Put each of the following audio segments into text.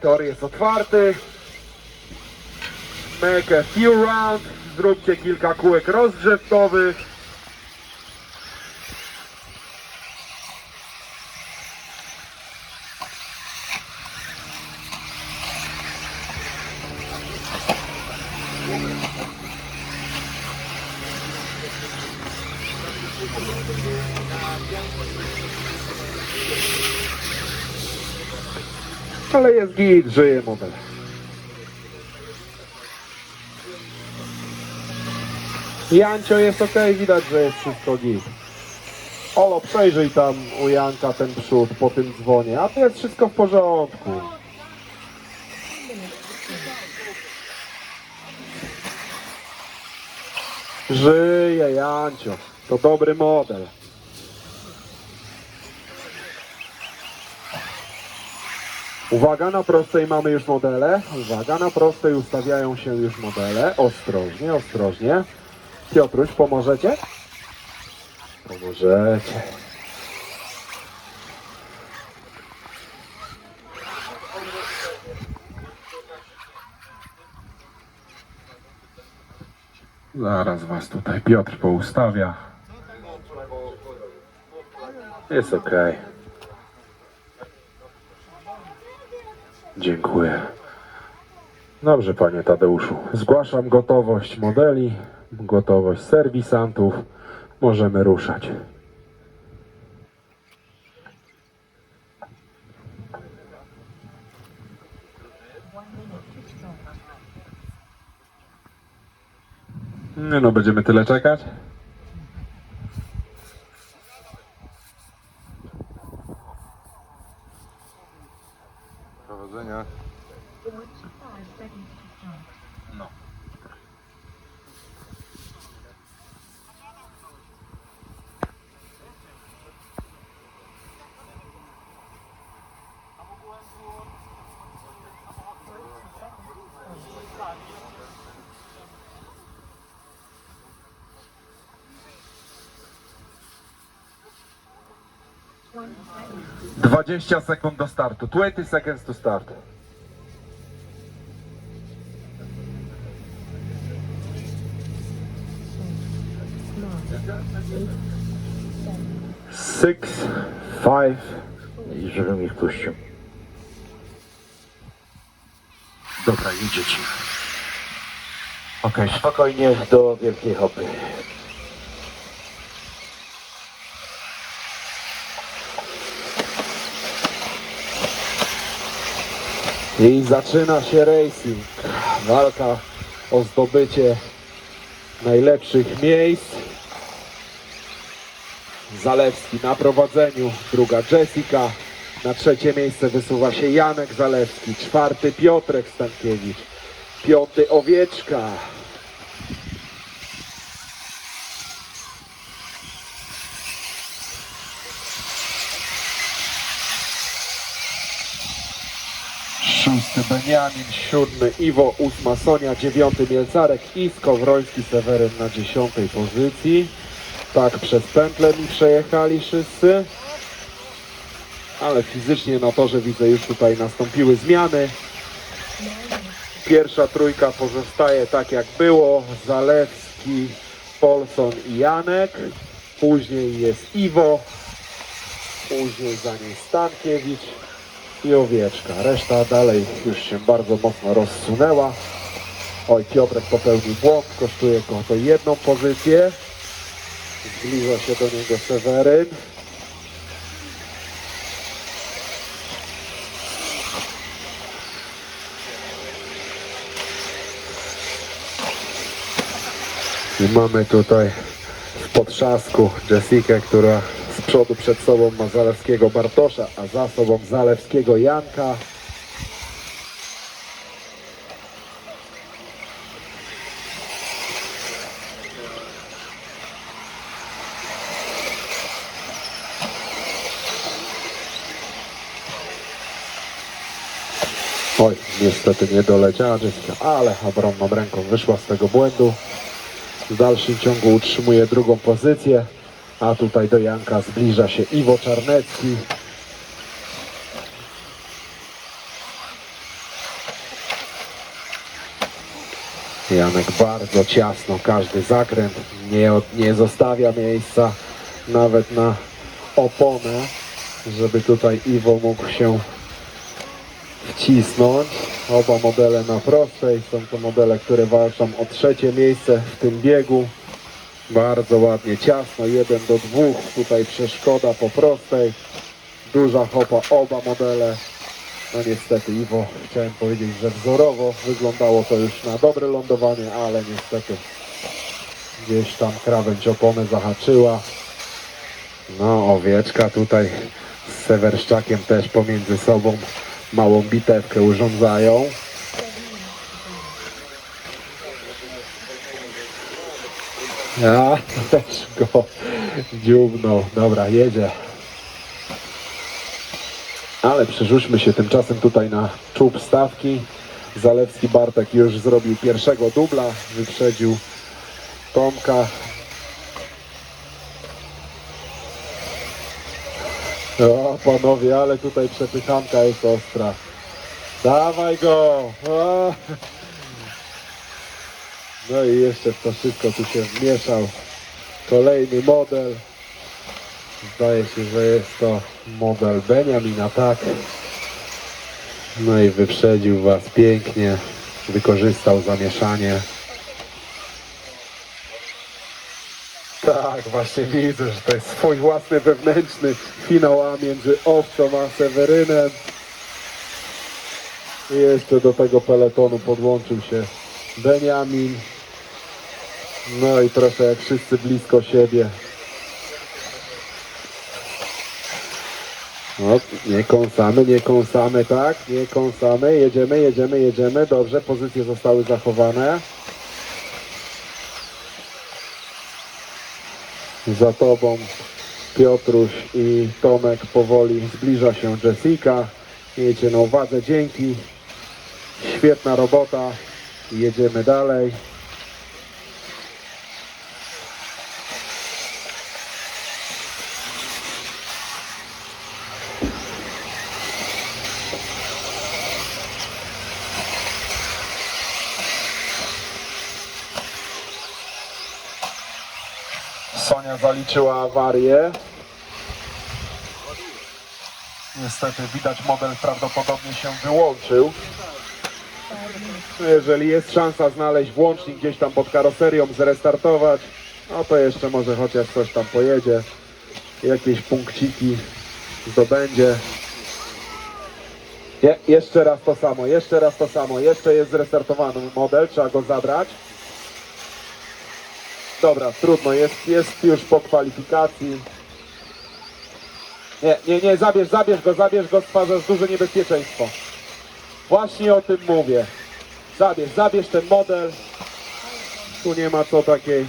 Tor jest otwarty. Make a few rounds. Zróbcie kilka kółek rozgrzewkowych. Ale jest git, żyje model. Jancio jest ok, widać, że jest wszystko git. Olo, przejrzyj tam u Janka ten przód po tym dzwonie, a to jest wszystko w porządku. Żyje Jancio, to dobry model. Uwaga, na prostej mamy już modele. Uwaga, na prostej ustawiają się już modele. Ostrożnie, ostrożnie. Piotruś, pomożecie? Pomożecie. Zaraz was tutaj Piotr poustawia. Jest okej. Dziękuję. Dobrze, panie Tadeuszu. Zgłaszam gotowość modeli, gotowość serwisantów. Możemy ruszać. Nie no, będziemy tyle czekać. 20 sekund do startu. 20 seconds to start. Six, five i żebym ich puścił. Dobra, idzie ci. Okej, spokojnie do wielkiej hopy. I zaczyna się racing. Walka o zdobycie najlepszych miejsc. Zalewski na prowadzeniu, druga Jessica. Na trzecie miejsce wysuwa się Janek Zalewski, czwarty Piotrek Stankiewicz, piąty Owieczka. Szósty Beniamin, siódmy Iwo, ósma Sonia, dziewiąty Mielcarek i Skowroński Seweryn na dziesiątej pozycji. Tak przez pętlę mi przejechali wszyscy. Ale fizycznie na torze widzę już tutaj nastąpiły zmiany. Pierwsza trójka pozostaje tak jak było. Zalewski, Polson i Janek. Później jest Iwo. Później za niej Stankiewicz i owieczka. Reszta dalej już się bardzo mocno rozsunęła. Oj, Piotrek popełnił błąd, kosztuje go to jedną pozycję. Zbliża się do niego Seweryn. I mamy tutaj w potrzasku Jessikę, która przodu przed sobą ma Zalewskiego Bartosza, a za sobą Zalewskiego Janka. Oj, niestety nie doleciała Jessica, ale obronną ręką wyszła z tego błędu. W dalszym ciągu utrzymuje drugą pozycję, a tutaj do Janka zbliża się Iwo Czarnecki. Janek bardzo ciasno, każdy zakręt nie, nie zostawia miejsca nawet na oponę, żeby tutaj Iwo mógł się wcisnąć. Oba modele na prostej, są to modele, które walczą o trzecie miejsce w tym biegu. Bardzo ładnie, ciasno, jeden do dwóch, tutaj przeszkoda po prostej. Duża hopa, oba modele. No niestety Iwo, chciałem powiedzieć, że wzorowo wyglądało to już na dobre lądowanie, ale niestety gdzieś tam krawędź opony zahaczyła. No owieczka tutaj z Sewerszczakiem też pomiędzy sobą małą bitewkę urządzają. Ja też go dziubnął. Dobra, jedzie. Ale przerzućmy się tymczasem tutaj na czub stawki. Zalewski Bartek już zrobił pierwszego dubla, wyprzedził Tomka. O panowie, ale tutaj przepychanka jest ostra. Dawaj go! O! No i jeszcze w to wszystko tu się wmieszał kolejny model. Zdaje się, że jest to model Benjamina, tak. No i wyprzedził Was pięknie, wykorzystał zamieszanie. Tak, właśnie widzę, że to jest swój własny wewnętrzny finał A między Owcą a Sewerynem. I jeszcze do tego peletonu podłączył się Benjamin. No i trochę jak wszyscy blisko siebie. No, nie kąsamy, nie kąsamy, tak? Nie kąsamy, jedziemy, jedziemy, jedziemy. Dobrze, pozycje zostały zachowane. Za tobą Piotruś i Tomek powoli zbliża się Jessica. Miejcie na uwadze, dzięki. Świetna robota. Jedziemy dalej. Sonia zaliczyła awarię. Niestety widać model prawdopodobnie się wyłączył. Jeżeli jest szansa znaleźć włącznik gdzieś tam pod karoserią, zrestartować, no to jeszcze może chociaż coś tam pojedzie. Jakieś punkciki zdobędzie. Je, jeszcze raz to samo, jeszcze raz to samo. Jeszcze jest zrestartowany model, trzeba go zabrać. Dobra, trudno, jest, jest już po kwalifikacji. Nie, nie, nie, zabierz, zabierz go, zabierz go, stwarzasz duże niebezpieczeństwo. Właśnie o tym mówię. Zabierz, zabierz ten model. Tu nie ma co takiej.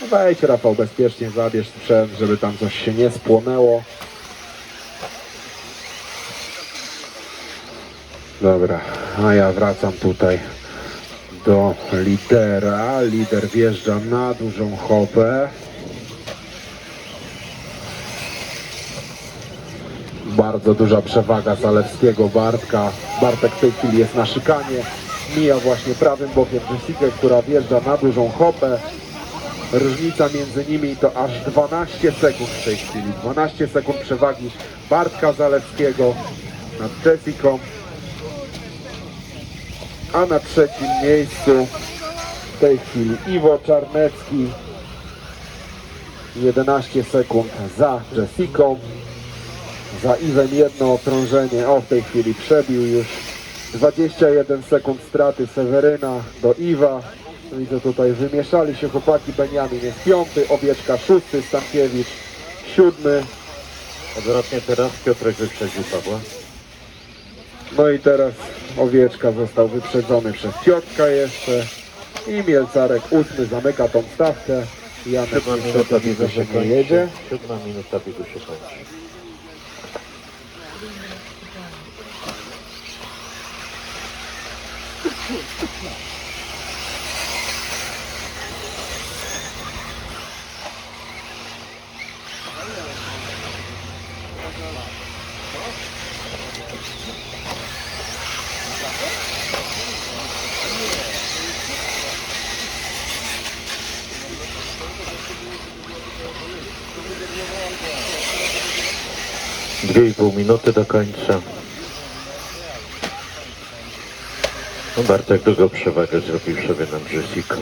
No Wejdź Rafał, bezpiecznie zabierz sprzęt, żeby tam coś się nie spłonęło. Dobra, a ja wracam tutaj do lidera. Lider wjeżdża na dużą hopę. Bardzo duża przewaga Zalewskiego Bartka. Bartek w tej chwili jest na szykanie. Mija właśnie prawym bokiem Jessica, która wjeżdża na dużą hopę. Różnica między nimi to aż 12 sekund w tej chwili. 12 sekund przewagi Bartka Zalewskiego nad Jessicą. A na trzecim miejscu w tej chwili Iwo Czarnecki. 11 sekund za Jessicą. Za Iwem jedno okrążenie. O, w tej chwili przebił już 21 sekund straty Seweryna do Iwa. Widzę tutaj wymieszali się chłopaki. Beniamin jest piąty, Owieczka szósty, Stankiewicz siódmy. Odwrotnie teraz Piotrek wyprzedził Pawła. No i teraz Owieczka został wyprzedzony przez Piotrka jeszcze. I Mielcarek ósmy zamyka tą stawkę. Janek Siódma minuta biegu że się nie kończy. jedzie. Siódma minuta biegu się kończy. Dwie i pół minuty do końca. No Bartek długą przewagę zrobił sobie nam Jessica.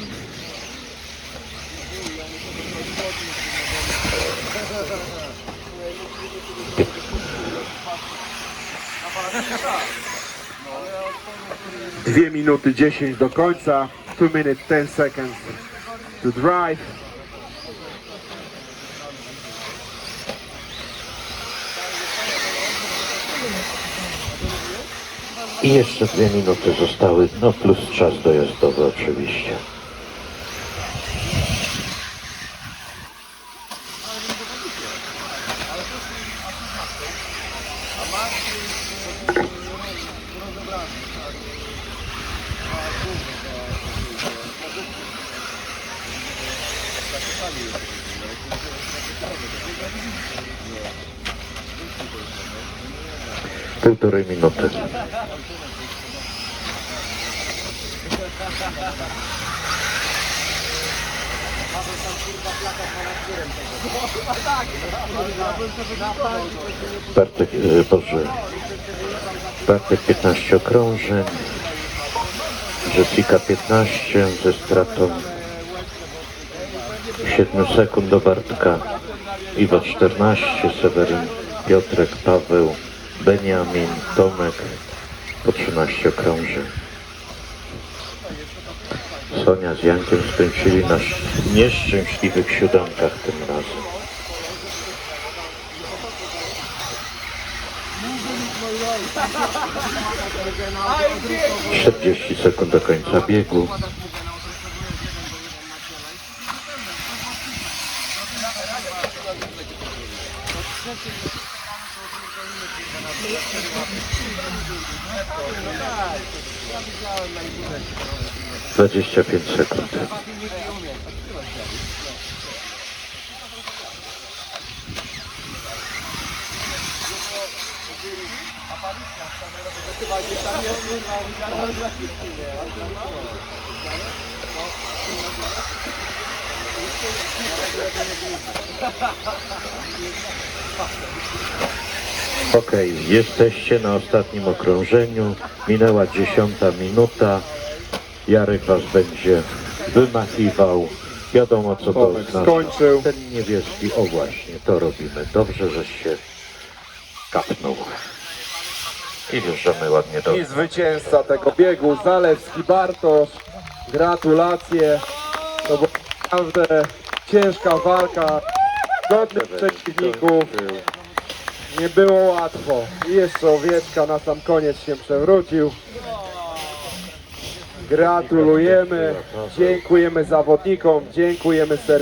Dwie minuty 10 do końca. 2 minutes 10 seconds to drive. I jeszcze dwie minuty zostały, no plus czas dojazdowy oczywiście. Półtorej minuty. Bartek, e, Boże, Bartek 15 okrążeń, Jessica 15 ze stratą 7 sekund do Bartka, Iwo 14, Seweryn, Piotrek, Paweł, Beniamin, Tomek. Po 13 okrążeń. Sonia z Jankiem skręcili na nieszczęśliwych siódemkach tym razem. Czterdzieści sekund do końca biegu. Ja widziałem na 25 sekund. Ok, jesteście na ostatnim okrążeniu. Minęła dziesiąta minuta. Jarek was będzie wymachiwał. Wiadomo co to Tomek oznacza. skończył. Ten niebieski, o właśnie, to robimy. Dobrze, żeś się kapnął. I wjeżdżamy ładnie do... I zwycięzca tego biegu, Zalewski Bartosz. Gratulacje. To była naprawdę ciężka walka. Godnych przeciwników. Nie było łatwo. I jeszcze Owieczka na sam koniec się przewrócił. Gratulujemy. Dziękujemy zawodnikom. Dziękujemy serwisowi.